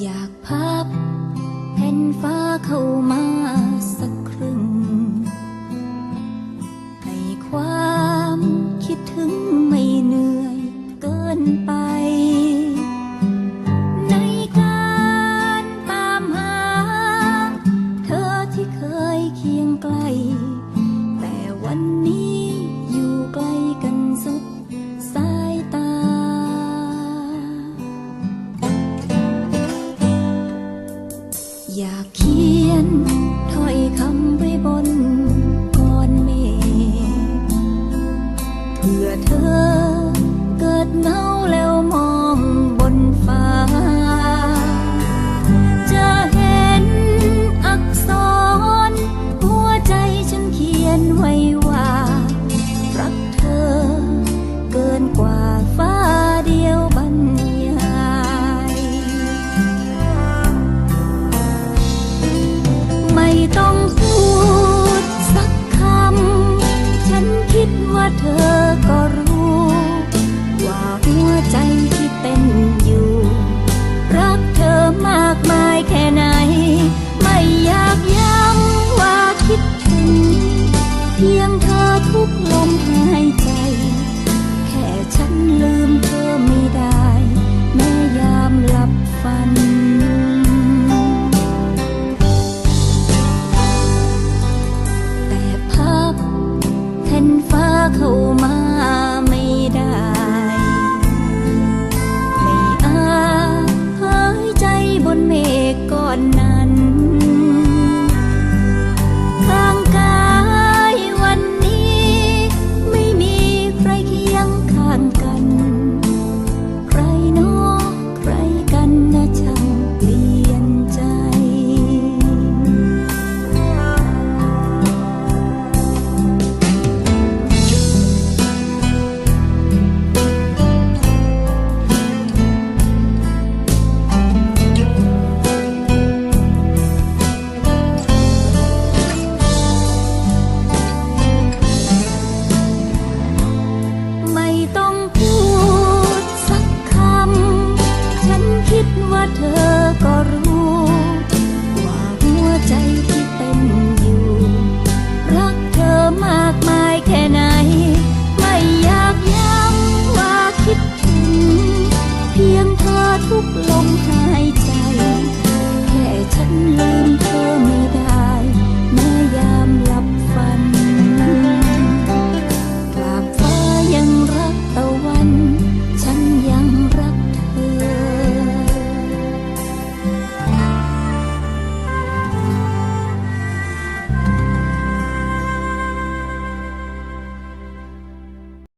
อยากพับแผ่นฟ้าเข้ามาสักครึ่ง ให้ความคิดถึงไม่เหนื่อยเกินไปเคียงไกล แต่วันนี้ อยากเขียน ต้องพูดสักคำ ฉันคิดว่าเธอก็รู้ ว่าหัวใจที่เป็นอยู่ รักเธอมากมายแค่ไหน ไม่อยากย้ำว่าคิดถึง เพียงเธอทุกลมหายใจ